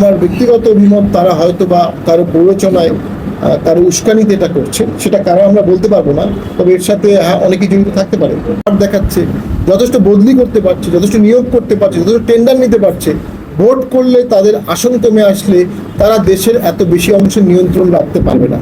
আমার ব্যক্তিগত অভিমত, তারা হয়তো বা কারও প্ররোচনায় কারও উস্কানিতে এটা করছে, সেটা কারও আমরা বলতে পারব না, তবে এর সাথে হ্যাঁ অনেকে জড়িত থাকতে পারে। দেখাচ্ছে, যথেষ্ট বদলি করতে পারছে, যথেষ্ট নিয়োগ করতে পারছে, যথেষ্ট টেন্ডার নিতে পারছে। ভোট করলে তাদের আসন কমে আসলে তারা দেশের এত বেশি অংশ নিয়ন্ত্রণ রাখতে পারবে না।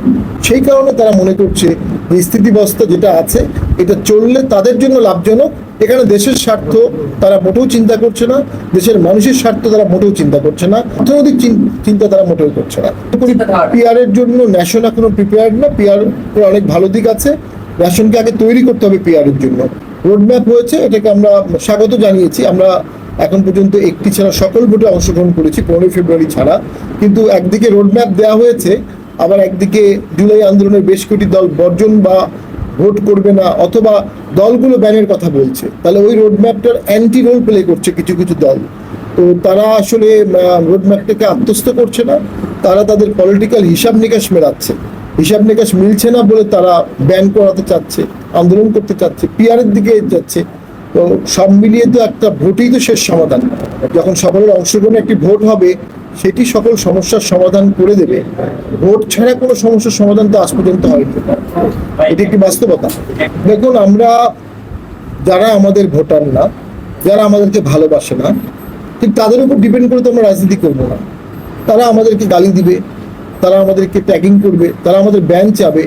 সেই কারণে তারা মনে করছে, যে স্থিতিবস্থা যেটা আছে, এটা চললে তাদের জন্য লাভজনক এখানে দেশের স্বার্থ তারা মোটেও চিন্তা করছে না দেশের মানুষের স্বার্থ তারা মোটেও চিন্তা করছে না অর্থনৈতিক চিন- চিন্তা তারা মোটেও করছে না। পিআর এর জন্য ন্যাশন এখনও প্রিপেয়ার্ড না পিআর অনেক ভালো দিক আছে ন্যাশনকে আগে তৈরি করতে হবে পিআর এর জন্য। রোডম্যাপ হয়েছে এটাকে আমরা স্বাগত জানিয়েছি আমরা এখন পর্যন্ত একটি ছাড়া সকল ভোটে অংশগ্রহণ করেছি পনেরোই ফেব্রুয়ারি ছাড়া। কিন্তু একদিকে রোডম্যাপ দেওয়া হয়েছে আবার একদিকে জুলাই আন্দোলনের বেশ কটি দল বর্জন বা ভোট করবে না, অথবা দলগুলো ব্যানের কথা বলছে। তাহলে ওই রোডম্যাপটার অ্যান্টি রোল প্লে করছে কিছু কিছু দল। তো তারা আসলে রোডম্যাপটাকে আত্মস্থ করছে না। তারা তাদের পলিটিক্যাল হিসাব নিকাশ মেলাচ্ছে। হিসাব নিকাশ মিলছে না বলে তারা ব্যান করাতে চাচ্ছে, আন্দোলন করতে চাচ্ছে পিয়ারের দিকে যাচ্ছে। তো সব মিলিয়ে তো একটা ভোটই তো শেষ সমাধান। যখন সকলের অংশগ্রহণে একটি ভোট হবে, সেটি সকল সমস্যার সমাধান করে দেবে। ভোট ছাড়া কোনো সমস্যার সমাধান তো আজ পর্যন্ত হয়নি। এটি একটি বাস্তবতা। দেখুন, আমরা যারা আমাদের ভোটার না, যারা আমাদেরকে ভালোবাসে না, ঠিক তাদের উপর ডিপেন্ড করে তো আমরা রাজনীতি করব না। তারা আমাদেরকে গালি দিবে, তারা আমাদেরকে ট্যাগিং করবে, তারা আমাদের ব্যান চাবে।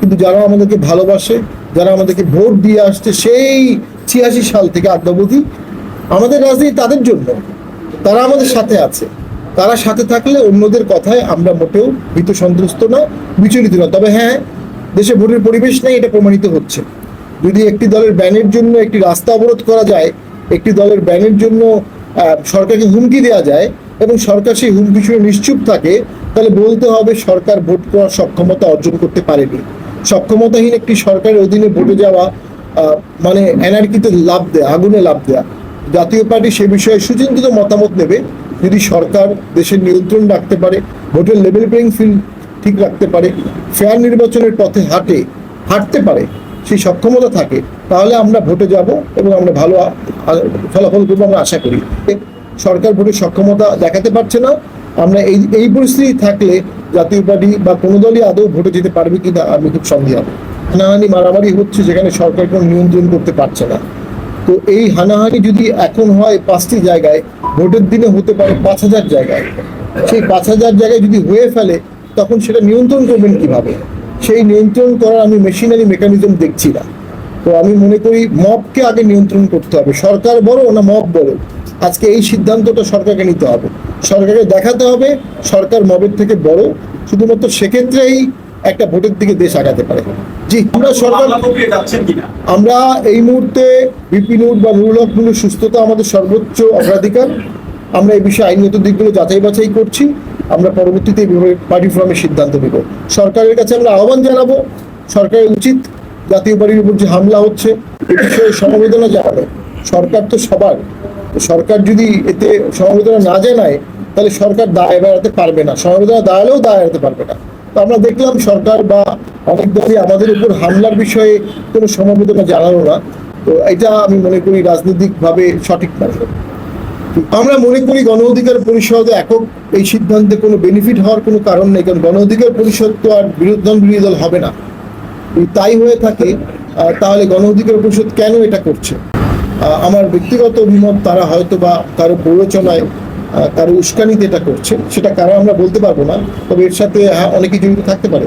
কিন্তু যারা আমাদেরকে ভালোবাসে, যারা আমাদেরকে ভোট দিয়ে আসছে সেই ছিয়াশি সাল থেকে আদ্যাবধি আমাদের রাজনীতি তাদের জন্য। তারা আমাদের সাথে আছে। তারা সাথে থাকলে অন্যদের কথায় আমরা মোটেও ভীত সন্ত্রস্ত না, বিচলিত না। তবে হ্যাঁ দেশে ভোটের পরিবেশ নেই এটা প্রমাণিত হচ্ছে। যদি একটি দলের ব্যানের জন্য একটি রাস্তা অবরোধ করা যায়, একটি দলের ব্যানের জন্য সরকারকে হুমকি দেওয়া যায় এবং সরকার সেই হুমকি শুনে নিশ্চুপ থাকে, তাহলে বলতে হবে সরকার ভোট করার সক্ষমতা অর্জন করতে পারেনি। সক্ষমতাহীন একটি সরকারের অধীনে ভোটে যাওয়া মানে এনার্কিতে লাভ দেয়া, আগুনে লাভ দেয়া। জাতীয় পার্টি সে বিষয়ে সুচিন্তিত মতামত নেবে। যদি সরকার দেশের নিয়ন্ত্রণ রাখতে পারে, ভোটের লেভেল প্লেইং ফিল্ড ঠিক রাখতে পারে ফেয়ার নির্বাচনের পথে হাঁটে, হাঁটতে পারে, সেই সক্ষমতা থাকে, তাহলে আমরা ভোটে যাব এবং আমরা ভালো ফলাফল করব আমরা আশা করি। সরকার ভোটের সক্ষমতা দেখাতে পারছে না, আমরা এই এই পরিস্থিতি থাকলে জাতীয় পার্টি বা কোনো দলই আদৌ ভোটে যেতে পারবে কি না আমি খুব সন্দেহ। হানাহানি মারামারি হচ্ছে যেখানে সরকার কোনো নিয়ন্ত্রণ করতে পারছে না। তো এই হানাহানি যদি এখন হয় পাঁচটি জায়গায়, ভোটের দিনে হতে পারে পাঁচ হাজার জায়গায়। সেই পাঁচ হাজার জায়গায় যদি হয়ে ফেলে তখন সেটা নিয়ন্ত্রণ করবেন কীভাবে? সেই নিয়ন্ত্রণ করার আমি মেশিনারি মেকানিজম দেখছি না। তো আমি মনে করি মবকে আগে নিয়ন্ত্রণ করতে হবে। সরকার বড় না মব বড়? আজকে এই সিদ্ধান্তটা সরকারকে নিতে হবে। সরকারকে দেখাতে হবে সরকার মবের থেকে বড়। শুধুমাত্র সেক্ষেত্রেই একটা ভোটের দিকে দেশ আগাতে পারে। জি আমরা সরকার আমরা এই মুহূর্তে বিপিনুর বা নুরুল হক সুস্থতা আমাদের সর্বোচ্চ অগ্রাধিকার। আমরা এই বিষয়ে আইনগত দিকগুলো যাচাই বাছাই করছি। আমরা পরবর্তীতে পার্টি ফোরামের সিদ্ধান্ত নেব। সরকারের কাছে আমরা আহ্বান জানাব, সরকারের উচিত জাতীয় পার্টির উপর যে হামলা হচ্ছে এ বিষয়ে সমবেদনা জানানো। সরকার তো সবার। সরকার যদি এতে সমবেদনা না জানায়, তাহলে সরকার দায় বেড়াতে পারবে না। সমবেদনা দাঁড়ালেও দায় এড়াতে পারবে না। তো আমরা দেখলাম সরকার বা অনেক দলই আমাদের উপর হামলার বিষয়ে কোনো সমবেদনা জানালো না। তো এটা আমি মনে করি রাজনৈতিকভাবে সঠিক না আমরা মনে করি গণ অধিকার পরিষদ একক এই সিদ্ধান্তে কোনো বেনিফিট হওয়ার কোনো কারণ নেই, কারণ গণ অধিকার পরিষদ তো আর বিরোধী বিরোধী দল হবে না। তাই হয়ে থাকে তাহলে গণ অধিকার পরিষদ কেন এটা করছে? আমার ব্যক্তিগত অভিমত, তারা হয়তো বা কারও প্ররোচনায় কারও উস্কানিতে এটা করছে, সেটা কারও আমরা বলতে পারব না, তবে এর সাথে অনেকে জড়িত থাকতে পারে।